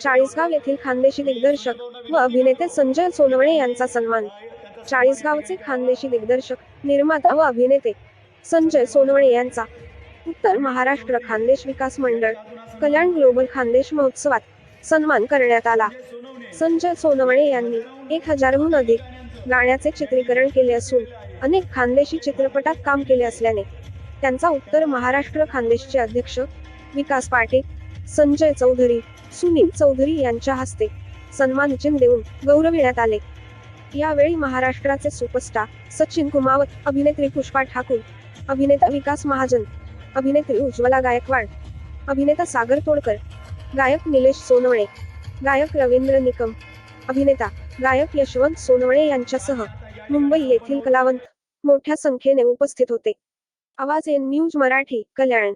चाळीसगाव येथील खानदेशी दिग्दर्शक व अभिनेते संजय सोनवणे यांचा सन्मान. चाळीसगावचे खानदेशी दिग्दर्शक निर्माता व अभिनेते संजय सोनवणे यांचा. उत्तर महाराष्ट्र खानदेश विकास मंडळ कल्याण ग्लोबल खानदेश महोत्सवात सन्मान करण्यात आला. संजय सोनवणे यांनी एक हजारहून अधिक गाण्याचे चित्रीकरण केले असून अनेक खानदेशी चित्रपटात काम केले असल्याने त्यांचा उत्तर महाराष्ट्र खानदेशचे अध्यक्ष विकास पाटील संजय चौधरी सुनील चौधरी यांच्या हस्ते सन्मानचिन्ह देऊन गौरविण्यात आले. यावेळी महाराष्ट्राचे सुपरस्टार सचिन कुमावत अभिनेत्री पुष्पा ठाकूर अभिनेता विकास महाजन अभिनेत्री उज्ज्वला गायकवाड अभिनेता सागर तोडकर गायक निलेश सोनवणे गायक रवींद्र निकम अभिनेता गायक यशवंत सोनवणे यांच्यासह मुंबई येथील कलावंत मोठ्या संख्येने उपस्थित होते. आवाज एन न्यूज मराठी कल्याण.